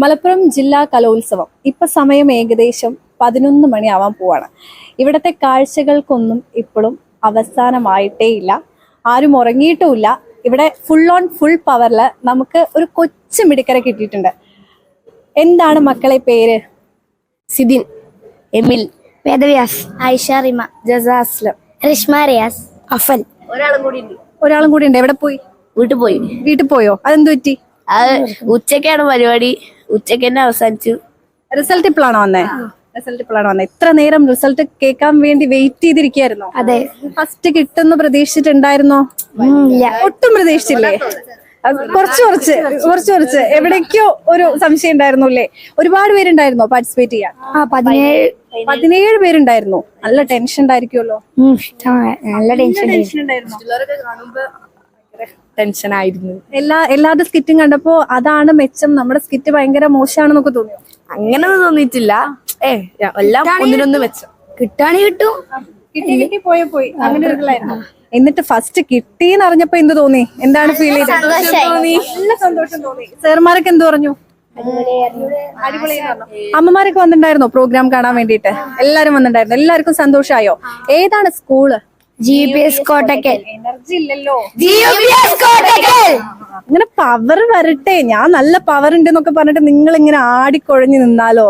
മലപ്പുറം ജില്ലാ കലോത്സവം. ഇപ്പൊ സമയം ഏകദേശം പതിനൊന്ന് മണിയാവാൻ പോവാണ്. ഇവിടത്തെ കാഴ്ചകൾക്കൊന്നും ഇപ്പോഴും അവസാനമായിട്ടേ ഇല്ല ആരും ഉറങ്ങിയിട്ടുമില്ല. ഇവിടെ ഫുൾ ഓൺ ഫുൾ പവറിൽ നമുക്ക് ഒരു കൊച്ചു മിടിക്കര കിട്ടിയിട്ടുണ്ട്. എന്താണ് മക്കളെ പേര്? സിദിൻ എമിൽ വേദവ്യാസ് ഐഷ റിമ ജസാസ്ലം റിഷ്മ റിയാസ് അഫൽ. ഒരാളും കൂടി ഉണ്ട്. ഒരാളും കൂടി ഉണ്ട്. എവിടെ പോയി? വീട്ടിൽ പോയി. വീട്ടിൽ പോയോ? അതെന്ത് പറ്റി അത് ഉച്ചക്കാണ് പരിപാടി. ഉച്ചയ്ക്ക് തന്നെ അവസാനിച്ചു. റിസൾട്ട് ഇപ്പോഴാണ് വന്നേ? റിസൾട്ട് ഇപ്പോഴാണ് വന്നത് ഇത്ര നേരം റിസൾട്ട് കേൾക്കാൻ വേണ്ടി വെയിറ്റ് ചെയ്തിരിക്കുന്നു അതെ. ഫസ്റ്റ് കിട്ടുന്ന പ്രതീക്ഷിച്ചിട്ടുണ്ടായിരുന്നോ? ഒട്ടും പ്രതീക്ഷിച്ചില്ലേ? കുറച്ച് കുറച്ച് കുറച്ച് കുറച്ച്. എവിടേക്കോ ഒരു സംശയം ഉണ്ടായിരുന്നു അല്ലേ? ഒരുപാട് പേരുണ്ടായിരുന്നോ പാർട്ടിസിപ്പേറ്റ് ചെയ്യാൻ? പതിനേഴ്. പേരുണ്ടായിരുന്നു. നല്ല ടെൻഷൻ ഉണ്ടായിരിക്കുമല്ലോ നല്ല ടെൻഷൻ ടെൻഷൻ ആയിരുന്നു. എല്ലാ എല്ലാവരുടെ സ്കിറ്റും കണ്ടപ്പോ അതാണ് മെച്ചം. നമ്മുടെ സ്കിറ്റ് ഭയങ്കര മോശമാണെന്നൊക്കെ തോന്നിയോ? അങ്ങനൊന്നും തോന്നിയിട്ടില്ല. ഏ എല്ലാം ഒന്നിനൊന്ന് മെച്ചം. കിട്ടും കിട്ടി. കിട്ടി പോയ പോയി. അങ്ങനെ ഒരു. എന്നിട്ട് ഫസ്റ്റ് കിട്ടിന്ന് അറിഞ്ഞപ്പോ എന്ത് തോന്നി? എന്താണ് ഫീൽ ചെയ്തത്? നല്ല സന്തോഷം തോന്നി. സാർമാരൊക്കെ എന്ത് പറഞ്ഞു? അമ്മമാരൊക്കെ വന്നിട്ടുണ്ടായിരുന്നോ പ്രോഗ്രാം കാണാൻ വേണ്ടിയിട്ട്? എല്ലാരും വന്നിട്ടുണ്ടായിരുന്നു. എല്ലാവർക്കും സന്തോഷമായോ ഏതാണ് school G P S Kottakkal. Energy ഇല്ലല്ലോ. G P S Kottakkal. ഇങ്ങനെ പവർ വരട്ടെ. ഞാൻ നല്ല പവർ ഉണ്ട് എന്നൊക്കെ പറഞ്ഞിട്ട് നിങ്ങൾ ഇങ്ങനെ ആടിക്കൊഴഞ്ഞു നിന്നാലോ?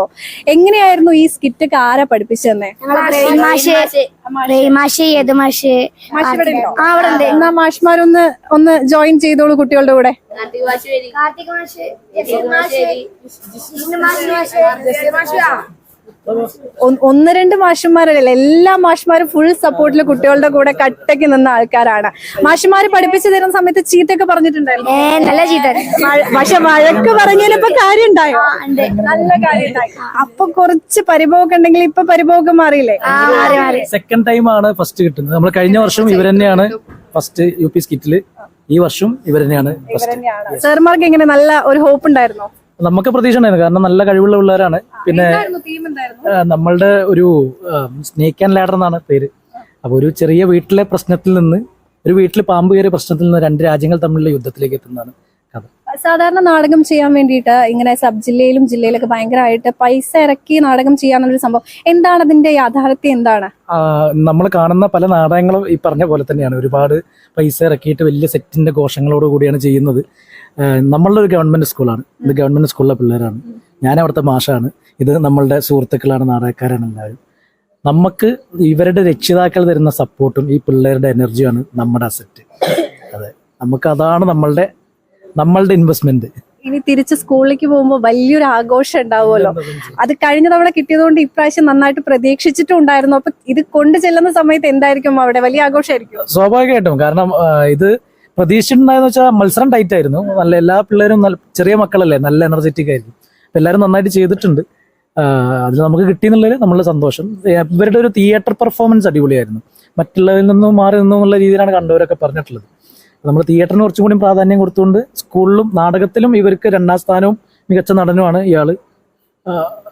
എങ്ങനെയായിരുന്നു ഈ സ്കിറ്റ് ഒക്കെ ആരാ പഠിപ്പിച്ചെന്നെ എന്നാ മാഷ്മാരൊന്ന് ഒന്ന് ജോയിൻ ചെയ്തോളൂ കുട്ടികളുടെ കൂടെ. കാർത്തിക് മാഷ് ഒന്ന് രണ്ട് മാഷന്മാരല്ല? എല്ലാ മാഷന്മാരും ഫുൾ സപ്പോർട്ടിൽ കുട്ടികളുടെ കൂടെ കട്ടയ്ക്ക് നിന്ന ആൾക്കാരാണ്. മാഷന്മാര് പഠിപ്പിച്ചു തരുന്ന സമയത്ത് ചീത്തയൊക്കെ പറഞ്ഞിട്ടുണ്ടായിരുന്നു. നല്ല ചീത്ത. പക്ഷെ വഴക്ക് പറഞ്ഞതിലിപ്പോ കാര്യം ഉണ്ടായോ നല്ല കാര്യം അപ്പൊ കുറച്ച് പരിഭവമൊക്കെ ഉണ്ടെങ്കിൽ ഇപ്പൊ പരിഭവമൊക്കെ മാറിയില്ലേ? മാറി മാറി. സെക്കൻഡ് ടൈം ആണ് ഫസ്റ്റ് കിട്ടുന്നത്. നമ്മൾ കഴിഞ്ഞ വർഷം ഇവർ തന്നെയാണ് ഫസ്റ്റ് യു പി സ്കിറ്റിൽ ഈ വർഷം ഇവർ തന്നെയാണ് ഫസ്റ്റ് സാർമാർക്ക് എങ്ങനെ? നല്ല ഒരു ഹോപ്പ് ഉണ്ടായിരുന്നോ? നമുക്ക് പ്രതീക്ഷ ഉണ്ടായിരുന്നു. കാരണം നല്ല കഴിവുള്ള പിള്ളേരാണ്. പിന്നെ നമ്മളുടെ ഒരു സ്നേക്ക് ആൻഡ് ലാഡർ എന്നാണ് പേര്. അപ്പോൾ ഒരു ചെറിയ വീട്ടിലെ പ്രശ്നത്തിൽ നിന്ന് ഒരു വീട്ടിൽ പാമ്പ് കയറിയ പ്രശ്നത്തിൽ നിന്ന് രണ്ട് രാജ്യങ്ങൾ തമ്മിലുള്ള യുദ്ധത്തിലേക്ക് എത്തുന്നതാണ് കഥ. സാധാരണ നാടകം ചെയ്യാൻ വേണ്ടിയിട്ട് ഇങ്ങനെ സബ് ജില്ലയിലും ജില്ലയിലൊക്കെ ഭയങ്കരമായിട്ട് പൈസ ഇറക്കി നാടകം ചെയ്യാന്നുള്ളൊരു സംഭവം. എന്താണ് അതിന്റെ യാഥാർത്ഥ്യം? എന്താണ്? നമ്മൾ കാണുന്ന പല നാടകങ്ങളും ഈ പറഞ്ഞ പോലെ തന്നെയാണ്. ഒരുപാട് പൈസ ഇറക്കിയിട്ട് വലിയ സെറ്റിന്റെ ഘോഷങ്ങളോട് കൂടിയാണ് ചെയ്യുന്നത്. നമ്മളുടെ ഒരു ഗവൺമെന്റ് സ്കൂളാണ്. ഇത് ഗവൺമെന്റ് സ്കൂളിലെ പിള്ളേരാണ്. ഞാൻ അവിടുത്തെ മാഷാണ്. ഇത് നമ്മളുടെ സുഹൃത്തുക്കളാണ് നാടകക്കാരാണ് എല്ലാവരും. നമുക്ക് ഇവരുടെ രക്ഷിതാക്കൾ തരുന്ന സപ്പോർട്ടും ഈ പിള്ളേരുടെ എനർജിയാണ് നമ്മുടെ അസറ്റ് അതെ. നമുക്ക് അതാണ് നമ്മളുടെ നമ്മളുടെ ഇൻവെസ്റ്റ്മെന്റ് ഇനി തിരിച്ച് സ്കൂളിലേക്ക് പോകുമ്പോൾ വലിയൊരു ആഘോഷം ഉണ്ടാവുമല്ലോ. അത് കഴിഞ്ഞ തവണ കിട്ടിയതുകൊണ്ട് ഇപ്രാവശ്യം നന്നായിട്ട് പ്രതീക്ഷിച്ചിട്ടും ഉണ്ടായിരുന്നു അപ്പൊ ഇത് കൊണ്ടു ചെല്ലുന്ന സമയത്ത് എന്തായിരിക്കും അവിടെ? വലിയ ആഘോഷമായിരിക്കും സ്വാഭാവികമായിട്ടും. കാരണം ഇത് പ്രതീക്ഷിച്ചിട്ടുണ്ടായെന്ന് വെച്ചാൽ മത്സരം ടൈറ്റ് ആയിരുന്നു. നല്ല എല്ലാ പിള്ളേരും ചെറിയ മക്കളല്ലേ നല്ല എനർജറ്റിക് ആയിരുന്നു എല്ലാവരും നന്നായിട്ട് ചെയ്തിട്ടുണ്ട്. അതിൽ നമുക്ക് കിട്ടിയെന്നുള്ളതിൽ നമ്മളുടെ സന്തോഷം. ഇവരുടെ ഒരു തിയേറ്റർ പെർഫോമൻസ് അടിപൊളിയായിരുന്നു. മറ്റുള്ളവരിൽ നിന്നും മാറി നിന്നുള്ള രീതിയിലാണ് കണ്ടവരൊക്കെ പറഞ്ഞിട്ടുള്ളത്. നമ്മൾ തിയേറ്ററിന് കുറച്ചും കൂടി പ്രാധാന്യം കൊടുത്തുകൊണ്ട് സ്കൂളിലും നാടകത്തിലും ഇവർക്ക് രണ്ടാം സ്ഥാനവും മികച്ച നടനുമാണ് ഇയാൾ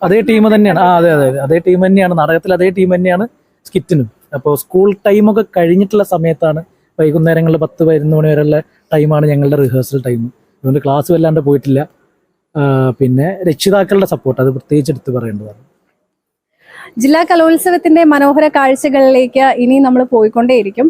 അതേ ടീം തന്നെയാണ്. ആ അതെ അതെ. അതേ. ടീം തന്നെയാണ്. നാടകത്തിൽ അതേ ടീം തന്നെയാണ് സ്കിറ്റിനും. അപ്പോൾ സ്കൂൾ ടൈമൊക്കെ കഴിഞ്ഞിട്ടുള്ള സമയത്താണ് വൈകുന്നേരങ്ങളിൽ പത്ത് പതിനൊന്ന് മണി വരെയുള്ള ടൈമാണ് ഞങ്ങളുടെ റിഹേഴ്സൽ ടൈം അതുകൊണ്ട് ക്ലാസ് വല്ലാണ്ട് പോയിട്ടില്ല. പിന്നെ രക്ഷിതാക്കളുടെ സപ്പോർട്ട് അത് പ്രത്യേകിച്ച് എടുത്ത് പറയേണ്ടതാണ്. ജില്ലാ കലോത്സവത്തിന്റെ മനോഹര കാഴ്ചകളിലേക്ക് ഇനി നമ്മൾ പോയിക്കൊണ്ടേയിരിക്കും.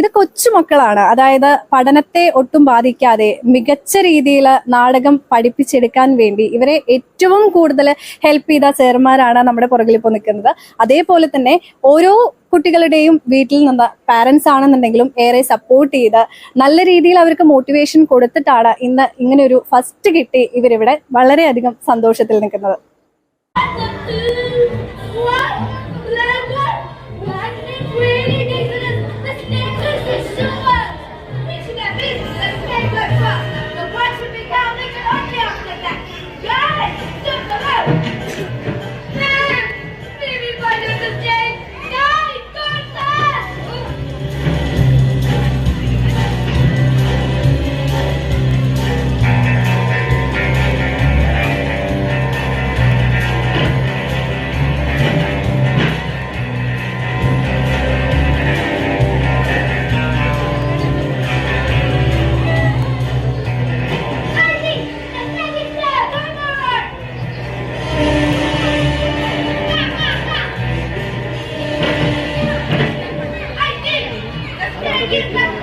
ഇത് കൊച്ചുമക്കളാണ്. അതായത് പഠനത്തെ ഒട്ടും ബാധിക്കാതെ മികച്ച രീതിയിൽ നാടകം പഠിപ്പിച്ചെടുക്കാൻ വേണ്ടി ഇവരെ ഏറ്റവും കൂടുതൽ ഹെൽപ്പ് ചെയ്ത ചെയർമാരാണ് നമ്മുടെ പുറകിൽ ഇപ്പോൾ നിൽക്കുന്നത്. അതേപോലെ തന്നെ ഓരോ കുട്ടികളുടെയും വീട്ടിൽ നിന്ന് പാരൻസ് ആണെന്നുണ്ടെങ്കിലും ഏറെ സപ്പോർട്ട് ചെയ്ത് നല്ല രീതിയിൽ അവർക്ക് മോട്ടിവേഷൻ കൊടുത്തിട്ടാണ് ഇന്ന് ഇങ്ങനെ ഒരു ഫസ്റ്റ് കിട്ടി ഇവരിവിടെ വളരെയധികം സന്തോഷത്തിൽ നിൽക്കുന്നത്. What? Thank you.